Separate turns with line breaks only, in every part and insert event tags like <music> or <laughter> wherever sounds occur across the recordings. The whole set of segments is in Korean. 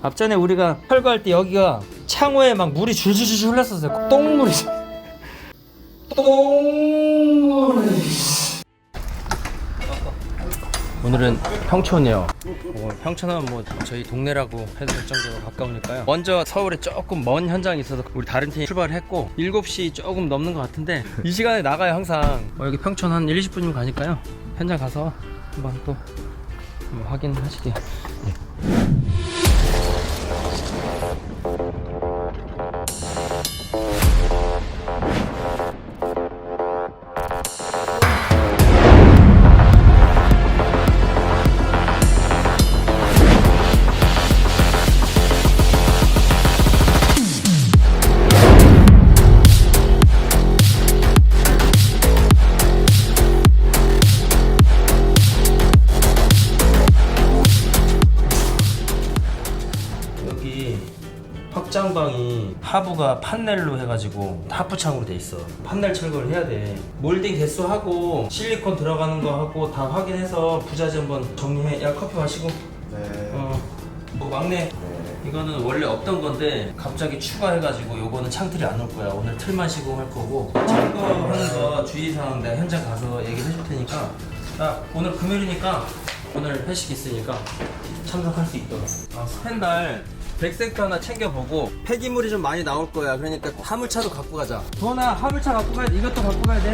앞전에 우리가 철거할 때 여기가 창호에 막 물이 줄줄줄 흘렀었어요. 똥물이. 똥물이. 오늘은 평촌이요. 어, 평촌은 뭐 저희 동네라고 해도 될 정도로 가까우니까요. 먼저 서울에 조금 먼 현장이 있어서 우리 다른 팀이 출발을 했고 7시 조금 넘는 것 같은데 이 시간에 나가요 항상. 어, 여기 평촌 한 1, 20분이면 가니까요. 현장 가서 한번 또 한번 확인하시게. 여기 Thank you. 하부가 판넬로 해가지고 하부창으로 돼 있어. 판넬 철거를 해야 돼. 몰딩 개수 하고 실리콘 들어가는 거 하고 다 확인해서 부자재 한번 정리해. 야 커피 마시고.
네.
어. 뭐 막내. 이거는 원래 없던 건데 갑자기 추가해가지고 요거는 창틀이 안 올 거야. 오늘 틀만 시공할 거고 철거하는 거 주의사항 내가 현장 가서 얘기해 줄 테니까. 자 오늘 금요일이니까 오늘 회식 있으니까 참석할 수 있도록. 아, 스펜달 백센터 하나 챙겨보고 폐기물이 좀 많이 나올 거야. 그러니까 화물차도 갖고 가자. 도나 화물차 갖고 가야 돼. 이것도 갖고 가야 돼.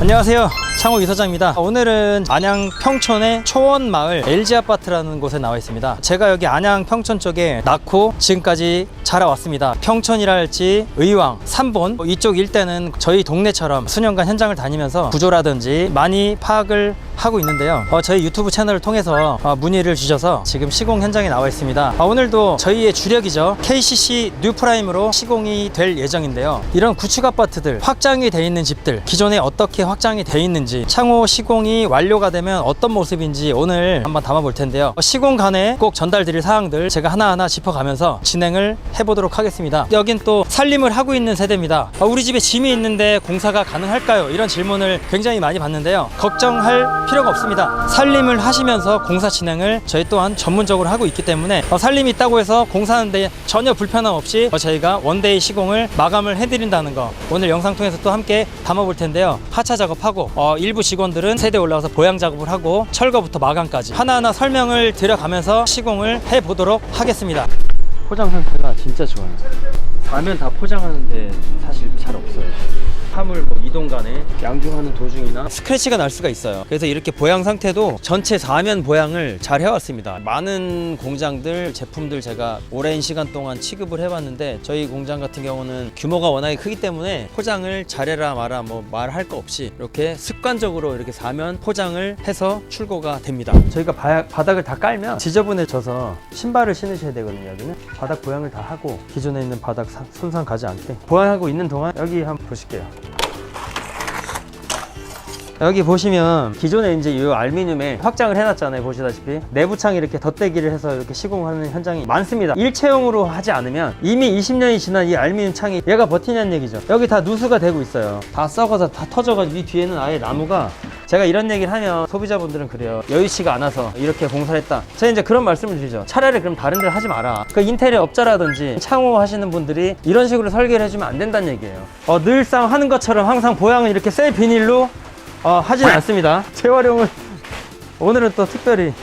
안녕하세요. 창호 이사장입니다. 오늘은 안양 평촌의 초원마을 LG 아파트라는 곳에 나와 있습니다. 제가 여기 안양 평촌 쪽에 낳고 지금까지 자라왔습니다. 평촌이라 할지 의왕, 삼본 이쪽 일대는 저희 동네처럼 수년간 현장을 다니면서 구조라든지 많이 파악을 하고 있는데요. 어, 저희 유튜브 채널을 통해서 어, 문의를 주셔서 지금 시공 현장에 나와 있습니다. 아, 오늘도 저희의 주력이죠. KCC 뉴프라임으로 시공이 될 예정인데요. 이런 구축 아파트들, 확장이 돼 있는 집들, 기존에 어떻게 확장이 돼 있는 지, 창호 시공이 완료가 되면 어떤 모습인지 오늘 한번 담아볼 텐데요. 어, 시공 간에 꼭 전달드릴 사항들 제가 하나하나 짚어가면서 진행을 해보도록 하겠습니다. 여긴 또 살림을 하고 있는 세대입니다. 어, 우리 집에 짐이 있는데 공사가 가능할까요? 이런 질문을 굉장히 많이 받는데요. 걱정할 필요가 없습니다. 살림을 하시면서 공사 진행을 저희 또한 전문적으로 하고 있기 때문에 어, 살림이 있다고 해서 공사하는데 전혀 불편함 없이 어, 저희가 원데이 시공을 마감을 해드린다는 거 오늘 영상 통해서 또 함께 담아볼 텐데요. 하차 작업하고 어, 일부 직원들은 세대 올라가서 보양 작업을 하고 철거부터 마감까지 하나하나 설명을 드려가면서 시공을 해보도록 하겠습니다. 포장 상태가 진짜 좋아요. 가면 다 포장하는데 사실 잘 없어요. 화물 뭐 이동 간에 양중하는 도중이나 스크래치가 날 수가 있어요. 그래서 이렇게 보양 상태도 전체 사면 보양을 잘 해왔습니다. 많은 공장들 제품들 제가 오랜 시간 동안 취급을 해봤는데 저희 공장 같은 경우는 규모가 워낙에 크기 때문에 포장을 잘해라 마라 뭐 말할 거 없이 이렇게 습관적으로 이렇게 사면 포장을 해서 출고가 됩니다. 저희가 바, 바닥을 다 깔면 지저분해져서 신발을 신으셔야 되거든요. 여기는 바닥 보양을 다 하고 기존에 있는 바닥 사- 손상 가지 않게 보양하고 있는 동안 여기 한번 보실게요. 여기 보시면 기존에 이제 이 알루미늄에 확장을 해놨잖아요 보시다시피. 내부창 이렇게 덧대기를 해서 이렇게 시공하는 현장이 많습니다. 일체형으로 하지 않으면 이미 20년이 지난 이 알루미늄 창이 얘가 버티냐는 얘기죠. 여기 다 누수가 되고 있어요. 다 썩어서 다 터져가지고 이 뒤에는 아예 나무가 제가 이런 얘기를 하면 소비자분들은 그래요. 여유치가 않아서 이렇게 공사를 했다. 제가 이제 그런 말씀을 드리죠. 차라리 그럼 다른 데를 하지 마라. 그 인테리어 업자라든지 창호 하시는 분들이 이런 식으로 설계를 해주면 안 된다는 얘기예요. 어, 늘상 하는 것처럼 항상 보양을 이렇게 셀 비닐로 어, 하진 않습니다. 재활용을 오늘은 또 특별히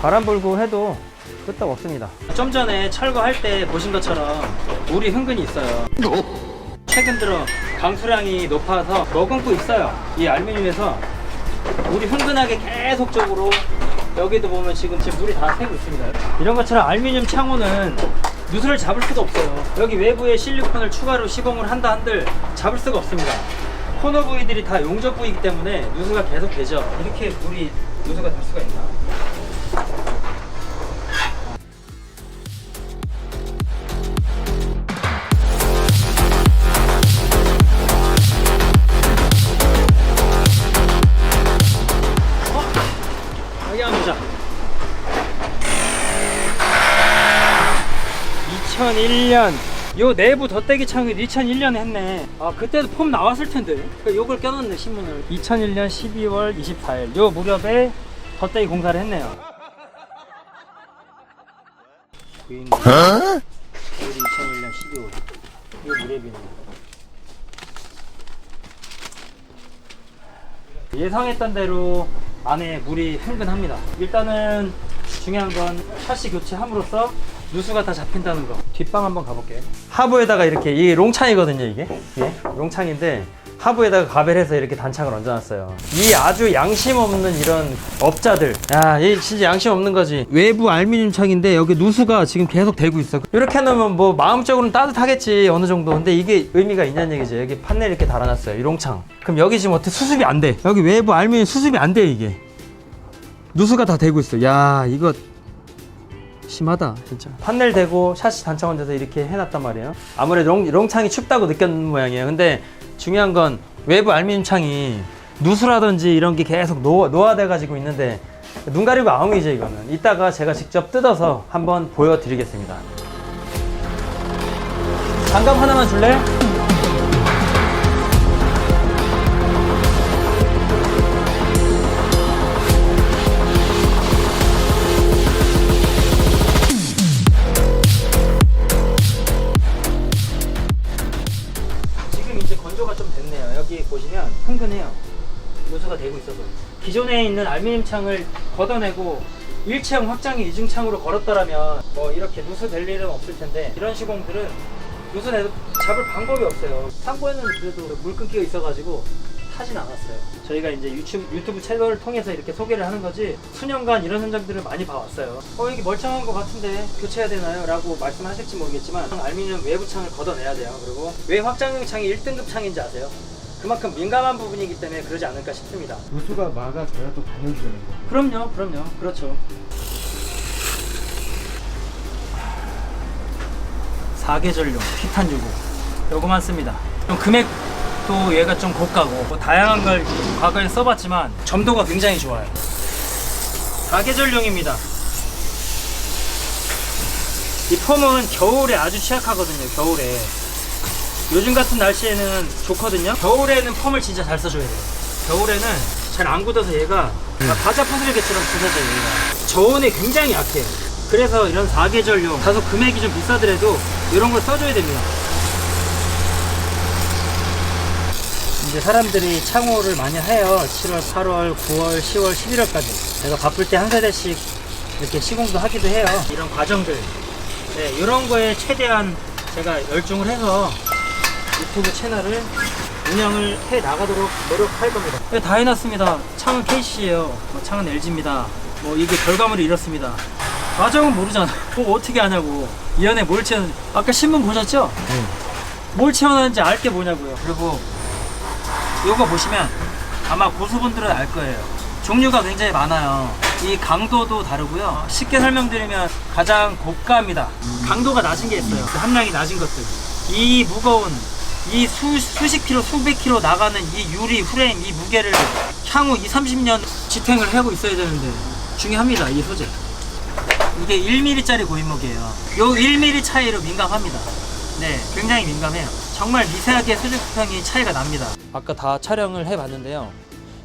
바람 불고 해도 끄떡 없습니다. 좀 전에 철거할 때 보신 것처럼 물이 흥근히 있어요. 최근 들어 강수량이 높아서 머금고 있어요. 이 알루미늄에서 물이 흥건하게 계속적으로 여기도 보면 지금 지금 물이 다 새고 있습니다. 이런 것처럼 알루미늄 창호는 누수를 잡을 수가 없어요. 여기 외부에 실리콘을 추가로 시공을 한다 한들 잡을 수가 없습니다. 코너 부위들이 다 용접 부위이기 때문에 누수가 계속 되죠. 이렇게 물이 누수가 될 수가 있나? 요 내부 덧대기 창을 2001년에 했네. 아 그때도 폼 나왔을 텐데. 그 요걸 껴놨네 신문을. 2001년 12월 24일. 요 무렵에 덧대기 공사를 했네요. 부인 2001년 12월. 요 무렵이네. 예상했던 대로 안에 물이 흥건합니다. 일단은 중요한 건 샤시 교체함으로써 누수가 다 잡힌다는 거. 뒷방 한번 가볼게요. 하부에다가 이렇게 이 롱창이거든요, 이게. 예, 롱창인데 하부에다가 가벨해서 이렇게 단창을 얹어놨어요. 이 아주 양심 없는 이런 업자들. 야, 이 진짜 양심 없는 거지. 외부 알루미늄 창인데 여기 누수가 지금 계속 되고 있어. 이렇게 해놓으면 뭐 마음적으로는 따뜻하겠지 어느 정도. 근데 이게 의미가 있냐는 얘기죠. 여기 판넬 이렇게 달아놨어요. 이 롱창. 그럼 여기 지금 어떻게 수습이 안 돼? 여기 외부 알루미늄 수습이 안 돼 이게. 누수가 다 되고 있어. 야, 이거 심하다 진짜. 판넬 대고 샤시 단창 얹어서 이렇게 해놨단 말이에요. 아무래도 롱, 롱창이 춥다고 느꼈는 모양이에요. 근데 중요한 건 외부 알루미늄 창이 누수라든지 이런 게 계속 노, 노화돼 가지고 있는데 눈 가리고 아웅이죠 이거는. 이따가 제가 직접 뜯어서 한번 보여드리겠습니다. 장갑 하나만 줄래? 있는 알루미늄 창을 걷어내고 일체형 확장기 이중창으로 걸었더라면 뭐 이렇게 누수 될 일은 없을 텐데 이런 시공들은 누수 내도 잡을 방법이 없어요. 상고에는 그래도 물 끊기가 있어가지고 타진 않았어요. 저희가 이제 유튜브, 유튜브 채널을 통해서 이렇게 소개를 하는 거지 수년간 이런 현장들을 많이 봐왔어요. 어 이게 멀쩡한 것 같은데 교체해야 되나요? 라고 말씀하실지 모르겠지만 알루미늄 외부 창을 걷어내야 돼요. 그리고 왜 확장형 창이 1등급 창인지 아세요? 그만큼 민감한 부분이기 때문에 그러지 않을까 싶습니다.
누수가 막아줘야 또 반응이 되는 거예요.
그럼요, 그럼요, 그렇죠. 사계절용 티탄 유고 요거만 씁니다. 좀 금액도 얘가 좀 고가고 뭐 다양한 걸 과거에 써봤지만 점도가 굉장히 좋아요. 사계절용입니다. 이 폼은 겨울에 아주 취약하거든요. 겨울에 요즘 같은 날씨에는 좋거든요. 겨울에는 펌을 진짜 잘 써줘야 돼요. 겨울에는 잘 안 굳어서 얘가 막 과자 부스러기처럼 부서져요. 얘가. 저온에 굉장히 약해요. 그래서 이런 사계절용 다소 금액이 좀 비싸더라도 이런 걸 써줘야 됩니다. 이제 사람들이 창호를 많이 해요. 7월, 8월, 9월, 10월, 11월까지. 제가 바쁠 때 한 세대씩 이렇게 시공도 하기도 해요. 이런 과정들. 네, 이런 거에 최대한 제가 열중을 해서 유튜브 채널을 운영을 해 나가도록 노력할 겁니다. 네, 다 해놨습니다. 창은 KC예요. 뭐 창은 LG입니다. 뭐 이게 결과물이 이렇습니다. 과정은 모르잖아. <laughs> 뭐 어떻게 하냐고. 이 안에 뭘 채워? 아까 신문 보셨죠? 뭘 채워놨는지 알 게 뭐냐고요. 그리고 요거 보시면 아마 고수분들은 알 거예요. 종류가 굉장히 많아요. 이 강도도 다르고요. 쉽게 설명드리면 가장 고가입니다. 강도가 낮은 게 있어요. 그 함량이 낮은 것들. 이 무거운 이 수, 수십 킬로, 수백 킬로 나가는 이 유리 프레임, 이 무게를 향후 2, 30년 지탱을 하고 있어야 되는데 중요합니다. 이 소재. 이게 1mm짜리 고인목이에요. 요 1mm 차이로 민감합니다. 네, 굉장히 민감해요. 정말 미세하게 수직 수평이 차이가 납니다. 아까 다 촬영을 해봤는데요.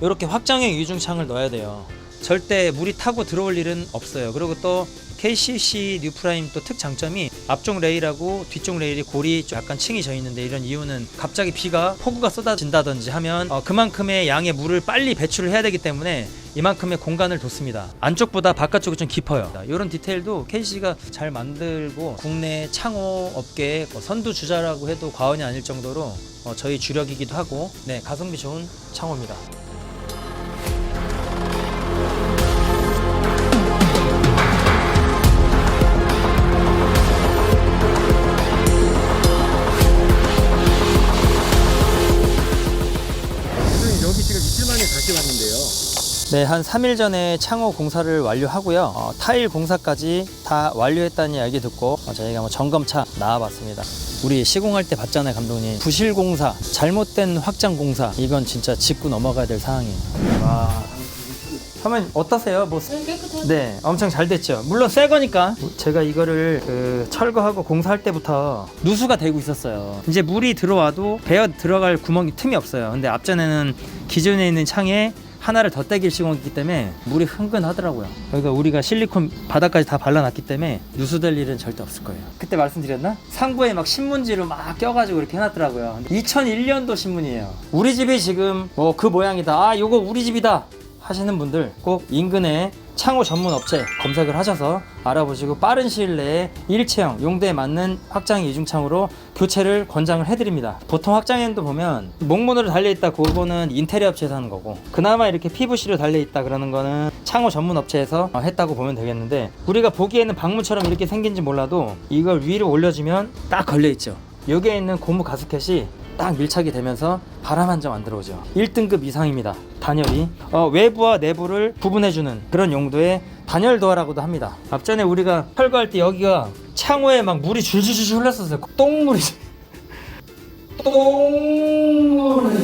이렇게 확장형 이중창을 넣어야 돼요. 절대 물이 타고 들어올 일은 없어요. 그리고 또 KCC 뉴프라임 또 특장점이 앞쪽 레일하고 뒤쪽 레일이 골이 좀 약간 층이 져 있는데 이런 이유는 갑자기 비가 폭우가 쏟아진다든지 하면 어, 그만큼의 양의 물을 빨리 배출을 해야 되기 때문에 이만큼의 공간을 뒀습니다. 안쪽보다 바깥쪽이 좀 깊어요. 이런 디테일도 KC가 잘 만들고 국내 창호 업계의 뭐 선두 주자라고 해도 과언이 아닐 정도로 어, 저희 주력이기도 하고 네 가성비 좋은 창호입니다. 네, 한 3일 전에 창호 공사를 완료하고요. 어, 타일 공사까지 다 완료했다는 이야기 듣고 어, 저희가 뭐 점검차 나와봤습니다. 우리 시공할 때 봤잖아요, 감독님. 부실 공사, 잘못된 확장 공사, 이건 진짜 짚고 넘어가야 될 상황이에요. 와. 그러면 어떠세요? 뭐
응, 깨끗하게 상태.
네, 엄청 잘 됐죠. 물론 새 거니까 제가 이거를 그 철거하고 공사할 때부터 누수가 되고 있었어요. 이제 물이 들어와도 배어 들어갈 구멍이 틈이 없어요. 근데 앞전에는 기존에 있는 창에 하나를 더 떼길 시공했기 때문에 물이 흥건하더라고요. 그러니까 우리가 실리콘 바닥까지 다 발라놨기 때문에 누수될 일은 절대 없을 거예요. 그때 말씀드렸나? 상부에 막 신문지로 막 껴가지고 이렇게 해놨더라고요. 2001년도 신문이에요. 우리 집이 지금 뭐 그 모양이다. 아, 요거 우리 집이다. 하시는 분들 꼭 인근에 창호 전문 업체 검색을 하셔서 알아보시고 빠른 시일 내에 일체형 용도에 맞는 확장 이중창으로 교체를 권장을 해드립니다. 보통 확장에도 보면 목문으로 달려있다 그거는 인테리어 업체에서 하는 거고 그나마 이렇게 PVC로 달려있다 그러는 거는 창호 전문 업체에서 어, 했다고 보면 되겠는데 우리가 보기에는 방문처럼 이렇게 생긴지 몰라도 이걸 위로 올려주면 딱 걸려있죠. 여기에 있는 고무 가스켓이 딱 밀착이 되면서 바람 한 점 안 들어오죠. 1등급 이상입니다. 단열이 어, 외부와 내부를 구분해주는 그런 용도의 단열 도어라고도 합니다. 앞전에 우리가 철거할 때 여기가 창호에 막 물이 줄줄줄 흘렀었어요. 똥물이 <laughs> 똥물이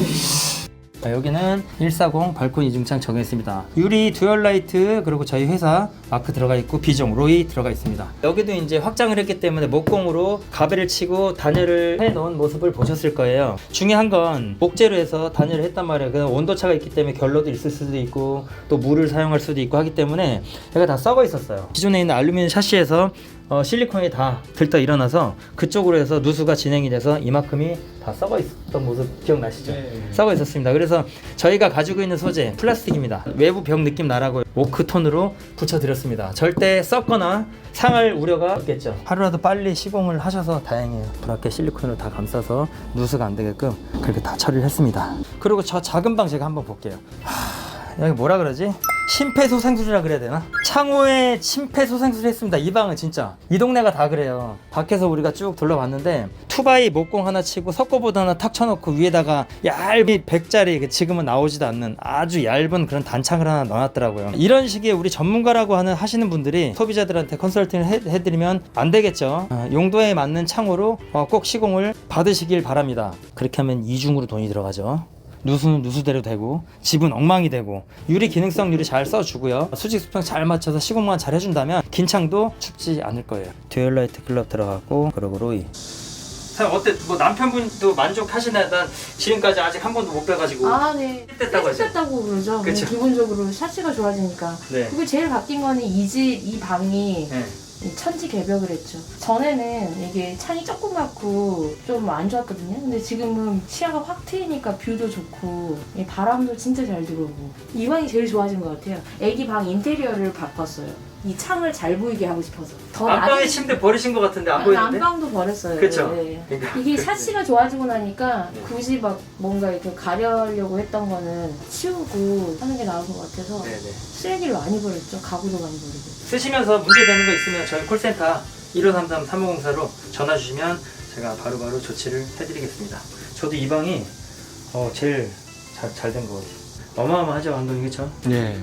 자, 여기는 140 발코니 이중창 적용했습니다. 유리 듀얼 라이트 그리고 저희 회사 마크 들어가 있고 비종 로이 들어가 있습니다. 여기도 이제 확장을 했기 때문에 목공으로 가베를 치고 단열을 해 놓은 모습을 보셨을 거예요. 중요한 건 목재로 해서 단열을 했단 말이에요. 그 온도 차가 있기 때문에 결로도 있을 수도 있고 또 물을 사용할 수도 있고 하기 때문에 얘가 다 썩어 있었어요. 기존에 있는 알루미늄 샤시에서 어, 실리콘이 다 들떠 일어나서 그쪽으로 해서 누수가 진행이 돼서 이만큼이 다 썩어 있었던 모습 기억나시죠?
네.
썩어 있었습니다. 그래서 저희가 가지고 있는 소재 플라스틱입니다. 외부 벽 느낌 나라고 오크 톤으로 붙여드렸습니다. 절대 썩거나 상할 우려가 없겠죠. 하루라도 빨리 시공을 하셔서 다행이에요. 브라켓 실리콘으로 다 감싸서 누수가 안 되게끔 그렇게 다 처리를 했습니다. 그리고 저 작은 방 제가 한번 볼게요. 하, 여기 뭐라 그러지? 심폐소생술이라 그래야 되나? 창호에 심폐소생술 했습니다. 이 방은 진짜 이 동네가 다 그래요. 밖에서 우리가 쭉 둘러봤는데 투바이 목공 하나 치고 석고보드 하나 탁 쳐놓고 위에다가 얇은 100짜리 그 지금은 나오지도 않는 아주 얇은 그런 단창을 하나 넣어놨더라고요. 이런 식의 우리 전문가라고 하는 하시는 분들이 소비자들한테 컨설팅을 해, 해드리면 안 되겠죠. 어, 용도에 맞는 창호로 어, 꼭 시공을 받으시길 바랍니다. 그렇게 하면 이중으로 돈이 들어가죠. 누수는 누수대로 되고 집은 엉망이 되고 유리 기능성 유리 잘 써주고요 수직 수평 잘 맞춰서 시공만 잘 해준다면 긴 창도 춥지 않을 거예요 듀얼라이트 클럽 들어가고 그리고 로이 사장 어때 뭐 남편분도 만족하시나 난 지금까지 아직 한 번도 못 빼가지고
아, 네.
됐다고 하죠?
됐다고 그러죠.
그쵸.
네, 기본적으로 샤시가 좋아지니까.
네.
그리고 제일 바뀐 거는 이 집, 이 방이
네.
이 천지 개벽을 했죠. 전에는 이게 창이 조그맣고 좀 안 좋았거든요. 근데 지금은 시야가 확 트이니까 뷰도 좋고 이 바람도 진짜 잘 들어오고 이 방이 제일 좋아진 것 같아요. 애기 방 인테리어를 바꿨어요. 이 창을 잘 보이게 하고 싶어서. 더
안방에
낮은-
침대 버리신 것 같은데 안 보이는데?
안방도 버렸어요.
그쵸?
네.
그러니까.
이게 샤시가 좋아지고 나니까
네.
굳이 막 뭔가 이렇게 가려려고 했던 거는 치우고 하는 게 나은 것 같아서
네네.
쓰레기를 많이 버렸죠. 가구도 많이 버리고.
쓰시면서 문제되는 거 있으면 저희 콜센터 1533 3504로 전화 주시면 제가 바로바로 조치를 해드리겠습니다. 저도 이 방이 어, 제일 잘 된 것 같아요. 어마어마하죠, 방금 그렇죠?
네.